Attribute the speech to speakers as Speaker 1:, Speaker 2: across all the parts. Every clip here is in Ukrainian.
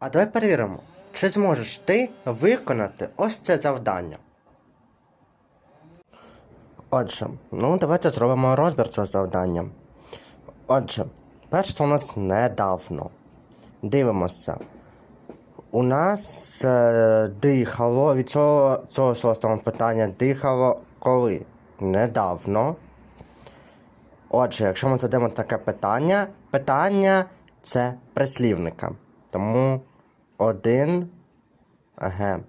Speaker 1: А давай перевіримо, чи зможеш ти виконати ось це завдання. Отже, ну давайте зробимо розбір цього завдання. Отже, перше у нас недавно. Дивимося. У нас е, дихало від цього, цього шостого питання дихало коли? Недавно. Отже, якщо ми задаємо таке питання, питання це прислівника. Тому один Г.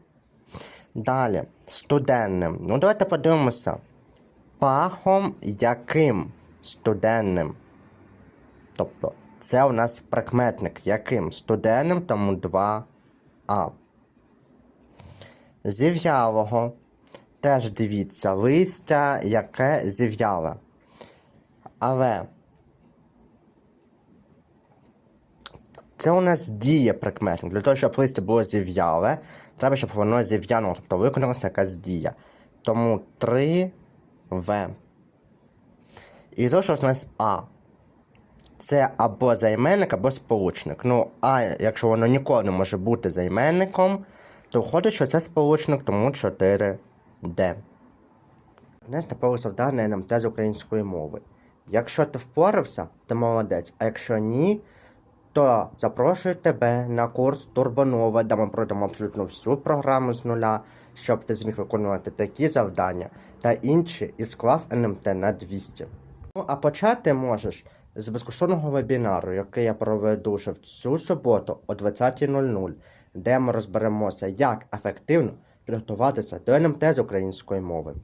Speaker 1: Далі, студенним. Ну, давайте подивимося. Пахом яким студенним. Тобто, це у нас прикметник яким студенним, тому 2А. Зів'ялого. Теж дивіться, листя, яке зів'яле. Але це у нас діє прикметник. Для того, щоб листя було зів'яле, треба, щоб воно зів'януло, тобто виконалася якась дія. Тому 3В. І залишилось у нас А. Це або займенник, або сполучник. Ну, а якщо воно ніколи не може бути займенником, то виходить, що це сполучник, тому 4D. Днес типове завдання НМТ з української мови. Якщо ти впорався, ти молодець, а якщо ні, то запрошую тебе на курс Турбонова, де ми пройдемо абсолютно всю програму з нуля, щоб ти зміг виконувати такі завдання та інші і склав НМТ на 200. Ну, а почати можеш з безкоштовного вебінару, який я проведу вже в цю суботу о 20.00, де ми розберемося, як ефективно підготуватися до НМТ з української мови.